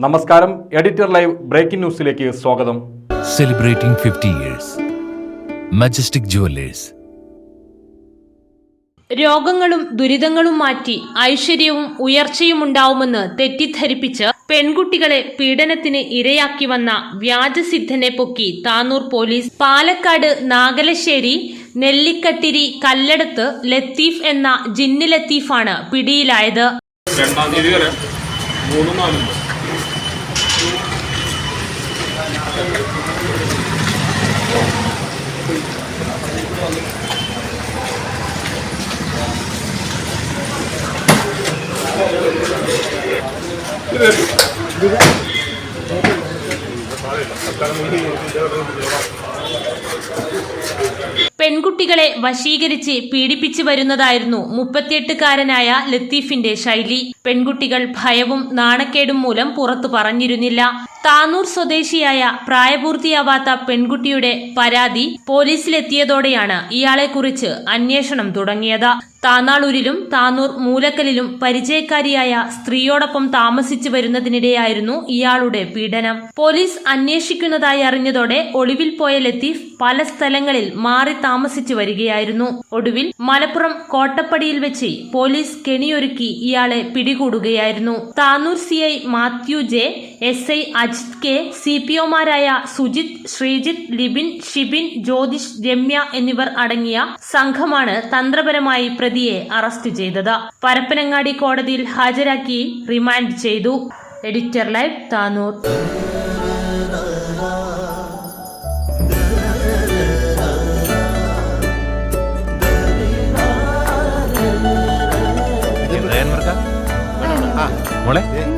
നമസ്കാരം editor live breaking ന്യൂസിലേക്ക് സ്വാഗതം. Celebrating fifty years majestic jewellers രോഗങ്ങളും ദുരിതങ്ങളും മാറ്റി ഐശ്വര്യവും ഉയർച്ചയും ഉണ്ടാവുമെന്ന് തെറ്റിദ്ധരിപ്പിച്ച് പെൺകുട്ടികളെ പീഡനത്തിന് ഇരയാക്കി വന്ന വ്യാജസിദ്ധനെ പൊക്കി താനൂർ പോലീസ് പാലക്കാട് നാഗലശ്ശേരി നെല്ലിക്കട്ടിരി കല്ലടത്ത് ലത്തീഫ് എന്ന ജിന്നു ലത്തീഫാണ് പിടിയിലായത്. രണ്ടാം തീയതി വരെ മൂന്നും നാലും പെൺകുട്ടികളെ വശീകരിച്ച് പീഡിപ്പിച്ചു വരുന്നതായിരുന്നു മുപ്പത്തിയെട്ടുകാരനായ ലത്തീഫിന്റെ ശൈലി. പെൺകുട്ടികൾ ഭയവും നാണക്കേടും മൂലം പുറത്തു പറഞ്ഞിരുന്നില്ല. താനൂർ സ്വദേശിയായ പ്രായപൂർത്തിയാവാത്ത പെൺകുട്ടിയുടെ പരാതി പോലീസിലെത്തിയതോടെയാണ് ഇയാളെക്കുറിച്ച് അന്വേഷണം തുടങ്ങിയത്. താനാളൂരിലും താനൂർ മൂലക്കലിലും പരിചയക്കാരിയായ സ്ത്രീയോടൊപ്പം താമസിച്ചു വരുന്നതിനിടെയായിരുന്നു ഇയാളുടെ പീഡനം. പോലീസ് അന്വേഷിക്കുന്നതായി അറിഞ്ഞതോടെ ഒളിവിൽ പോയ ലത്തീഫ് പല സ്ഥലങ്ങളിൽ മാറി താമസിച്ചു വരികയായിരുന്നു. ഒടുവിൽ മലപ്പുറം കോട്ടപ്പടിയിൽ വെച്ച് പോലീസ് കെണിയൊരുക്കി ഇയാളെ പിടികൂടുകയായിരുന്നു. Tanur C I Mathew J S I Ajith K C P ഒമാരായ Sujith Sreejith Libin Shibin Jyothish Ramya എന്നിവർ അടങ്ങിയ സംഘമാണ് തന്ത്രപരമായി പ്രതിയെ അറസ്റ്റ് ചെയ്തത്. പരപ്പനങ്ങാടി കോടതിയിൽ ഹാജരാക്കി റിമാൻഡ് ചെയ്തു. Editor live Tanur. മോളെ?